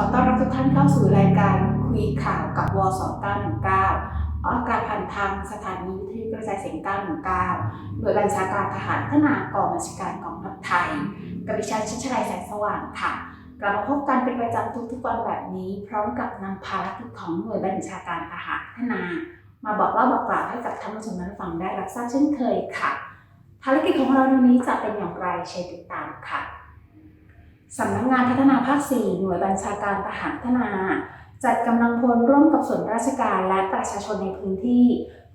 อต้อนรับทุกท่านเข้าสู่รายการคุยข่าวกับว2919ออกอากาศผ่านทางสถานีวิทยุกระจายเสียง 919 โดยบัญชาการทหารพัฒนากองบัญชาการกองทัพไทยกับดิฉันชัชรัยแสงสว่างค่ะ กลับมาพบกันเป็นประจำทุกๆวันแบบนี้ พร้อมกับนำภารกิจของหน่วยบัญชาการทหารพัฒนา มาบอกเล่าบอกกล่าวให้กับท่านผู้ชมนั้นฟังได้รับทราบเช่นเคยค่ะ ภารกิจของเราในวันนี้จะเป็นอย่างไรเชิญติดตามค่ะ สำนักงานพัฒนาภาค 4 หน่วยบัญชาการทหารพัฒนา จัดกำลังพลร่วมกับส่วนราชการและประชาชนในพื้นที่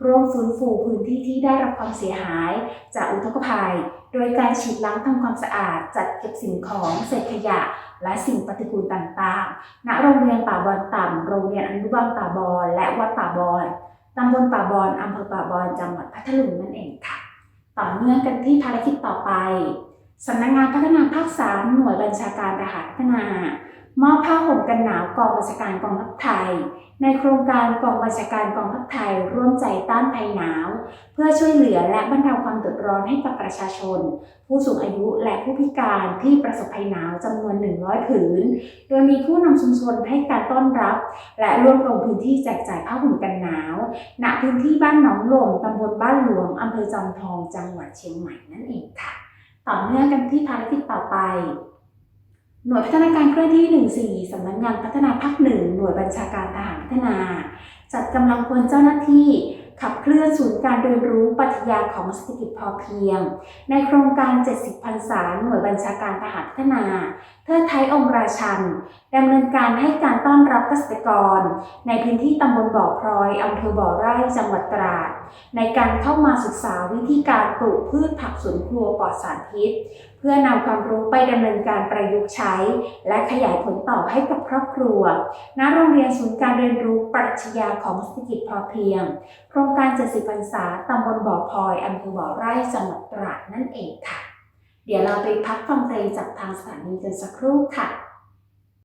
ร่วมฟื้นฟูพื้นที่ที่ได้รับความเสียหาย จากอุทกภัย โดยการฉีดล้างทำความสะอาด จัดเก็บสิ่งของเศษขยะ และสิ่งปฏิกูลต่างๆ ณ โรงเรียนป่าบอนต่ำ โรงเรียนอนุบาลป่าบอนและวัดป่าบอนตำบลป่าบอนอำเภอป่าบอนจังหวัดพัทลุงนั่นเองค่ะ ต่อเนื่องกันที่ภารกิจต่อไป สำนักงานพัฒนาภาค 3 หน่วยบัญชาการทหารพัฒนามอบผ้าห่มกันหนาวกองบัญชาการกองทัพไทย ในโครงการกองบัญชาการกองทัพไทย ร่วมใจต้านภัยหนาว เพื่อช่วยเหลือและบรรเทาความเดือดร้อนให้กับประชาชน ผู้สูงอายุและผู้พิการที่ประสบภัยหนาวจำนวน 100 ผืน โดยมีผู้นำชุมชนให้การต้อนรับ และร่วมลงพื้นที่แจกจ่ายผ้าห่มกันหนาวณพื้นที่บ้านหนองหลงตำบลบ้านหลวงอำเภอจอมทองจังหวัดเชียงใหม่นั่นเองค่ะ ต่อเนื่องกันที่ภารกิจต่อไป หน่วยพัฒนาการเคลื่อนที่ 14 สำนักงานพัฒนาภาคหนึ่งหน่วยบัญชาการทหารพัฒนา จัดกำลังพลเจ้าหน้าที่ขับเคลื่อนศูนย์การเรียนรู้ปรัชญาของเศรษฐกิจพอเพียง ในโครงการ 70พรรษาหน่วยบัญชาการทหารพัฒนา เทิดไทยองค์ราชัน ดำเนินการให้การต้อนรับเกษตรกร ในพื้นที่ตำบลบ่อพลอยอำเภอบ่อไร่จังหวัดตราด ในการเข้ามาศึกษาวิธีการปลูกพืชผักสวนครัวปลอดสารพิษ เพื่อนำความรู้ไปดำเนินการประยุกต์ใช้ และขยายผลต่อให้กับครอบครัว ณ โรงเรียนศูนย์การเรียนรู้ปรัชญาของเศรษฐกิจพอเพียง โครงการ 70พรรษาตำบลบ่อพลอยอำเภอบ่อไร่จังหวัดตราดนั่นเองค่ะ เดี๋ยวเราไปพักฟังเพลงจากทางสถานีกันสักครู่ค่ะ